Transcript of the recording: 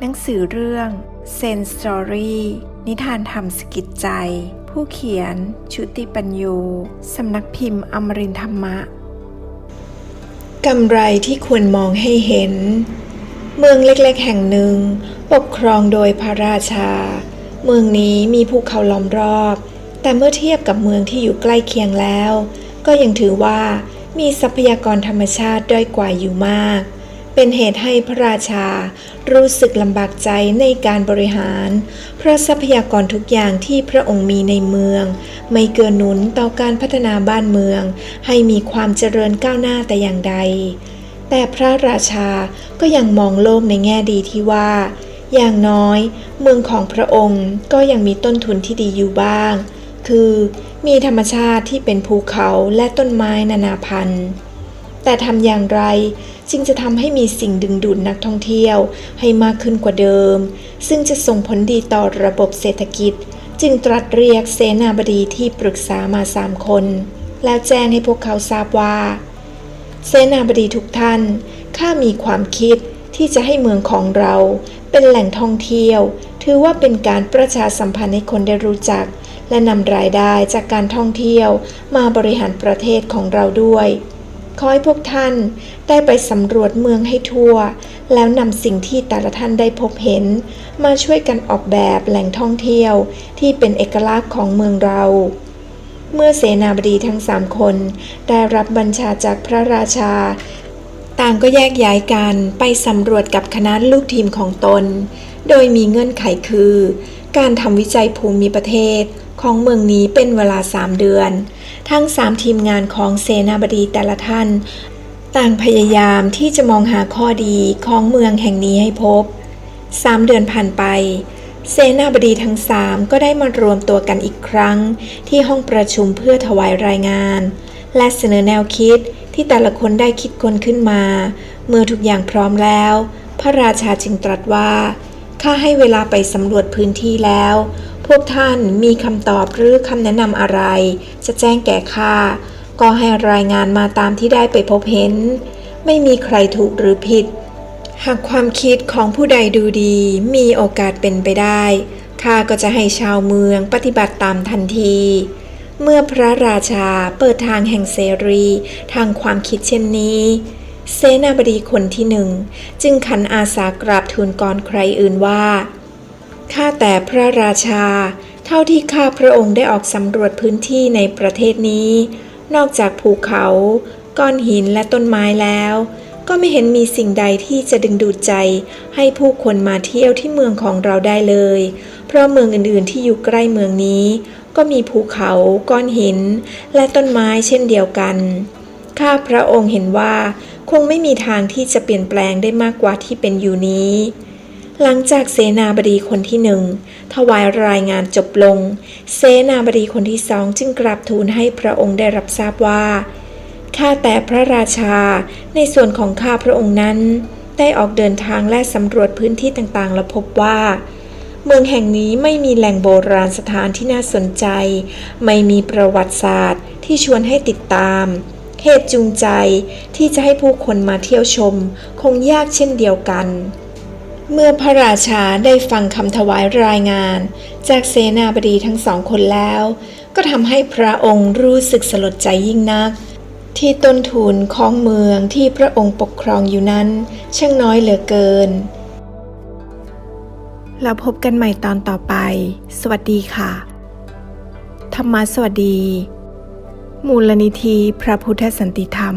หนังสือเรื่องเซนสตอรี่นิทานธรรมสกิดใจ ผู้เขียน ชุติปัญโยสำนักพิมพ์อมรินธรรมะกำไรที่ควรมองให้เห็น เมืองเล็กๆแห่งหนึ่ง ปกครองโดยพระราชา เมืองนี้มีภูเขาล้อมรอบ แต่เมื่อเทียบกับเมืองที่อยู่ใกล้เคียงแล้ว ก็ยังถือว่ามีทรัพยากรธรรมชาติด้อยกว่าอยู่มาก เป็นเหตุให้พระราชา รู้สึกลำบากใจในการบริหาร เพราะทรัพยากรทุกอย่างที่พระองค์มีในเมือง ไม่เกื้อหนุนต่อการพัฒนาบ้านเมือง ให้มีความเจริญก้าวหน้าแต่อย่างใด แต่พระราชาก็ยังมองโลกในแง่ดีที่ว่า อย่างน้อย เมืองของพระองค์ก็ยังมีต้นทุนที่ดีอยู่บ้าง คือมีธรรมชาติที่เป็นภูเขาและต้นไม้นานาพันธุ์แต่ทำอย่างไร จึงจะทำให้มีสิ่งดึงดูดนักท่องเที่ยวให้มากขึ้นกว่าเดิม ซึ่งจะส่งผลดีต่อระบบเศรษฐกิจ จึงตรัสเรียกเสนาบดีที่ปรึกษามาสามคน แล้วแจ้งให้พวกเขาทราบว่า เสนาบดีทุกท่าน ข้ามีความคิดที่จะให้เมืองของเราเป็นแหล่งท่องเที่ยว ถือว่าเป็นการประชาสัมพันธ์ให้คนได้รู้จัก และนำรายได้จากการท่องเที่ยวมาบริหารประเทศของเราด้วย ขอให้พวกท่านได้ไปสำรวจเมืองให้ทั่ว แล้วนำสิ่งที่แต่ละท่านได้พบเห็น มาช่วยกันออกแบบแหล่งท่องเที่ยวที่เป็นเอกลักษณ์ของเมืองเรา เมื่อเสนาบดีทั้งสามคน ได้รับบัญชาจากพระราชา ต่างก็แยกย้ายกันไปสำรวจกับคณะลูกทีมของตน โดยมีเงื่อนไขคือ การทำวิจัยภูมิประเทศของเมืองนี้เป็นเวลา3เดือน ทั้ง3ทีมงานของเสนาบดีแต่ละท่าน ต่างพยายามที่จะมองหาข้อดีของเมืองแห่งนี้ให้พบ3เดือนผ่านไป เสนาบดีทั้งสามก็ได้มารวมตัวกันอีกครั้ง ที่ห้องประชุมเพื่อถวายรายงาน และเสนอแนวคิดที่แต่ละคนได้คิดคนขึ้นมา เมื่อทุกอย่างพร้อมแล้ว พระราชาจึงตรัสว่าข้าให้เวลาไปสำรวจพื้นที่แล้ว พวกท่านมีคำตอบหรือคำแนะนำอะไร จะแจ้งแก่ข้าก็ให้รายงานมาตามที่ได้ไปพบเห็น ไม่มีใครถูกหรือผิด หากความคิดของผู้ใดดูดี มีโอกาสเป็นไปได้ข้าก็จะให้ชาวเมืองปฏิบัติตามทันที เมื่อพระราชาเปิดทางแห่งเสรี ทางความคิดเช่นนี้ เสนาบดีคนที่หนึ่ง จึงขันอาสากราบทูลก่อนใครอื่นว่า ข้าแต่พระราชา เท่าที่ข้าพระองค์ได้ออกสำรวจพื้นที่ในประเทศนี้ นอกจากภูเขา ก้อนหินและต้นไม้แล้ว ก็ไม่เห็นมีสิ่งใดที่จะดึงดูดใจ ให้ผู้คนมาเที่ยวที่เมืองของเราได้เลย เพราะเมืองอื่นๆที่อยู่ใกล้เมืองนี้ ก็มีภูเขา ก้อนหิน และต้นไม้เช่นเดียวกัน ข้าพระองค์เห็นว่า คงไม่มีทางที่จะเปลี่ยนแปลงได้มากกว่าที่เป็นอยู่นี้ หลังจากเสนาบดีคนที่หนึ่งถวายรายงานจบลง เสนาบดีคนที่สองจึงกราบทูลให้พระองค์ได้รับทราบว่าข้าแต่พระราชาในส่วนของข้าพระองค์นั้น ได้ออกเดินทางและสำรวจพื้นที่ต่างๆ และพบว่า เมืองแห่งนี้ไม่มีแหล่งโบราณสถานที่น่าสนใจ ไม่มีประวัติศาสตร์ที่ชวนให้ติดตาม เหตุจูงใจที่จะให้ผู้คนมาเที่ยวชม คงยากเช่นเดียวกัน เมื่อพระราชาได้ฟังคำถวายรายงาน จากเสนาบดีทั้งสองคนแล้ว ก็ทำให้พระองค์รู้สึกสลดใจยิ่งนัก ที่ต้นทุนของเมืองที่พระองค์ปกครองอยู่นั้น ช่างน้อยเหลือเกิน แล้วพบกันใหม่ตอนต่อไป สวัสดีค่ะ ธรรมสวัสดี มูลนิธิพระพุทธสันติธรรม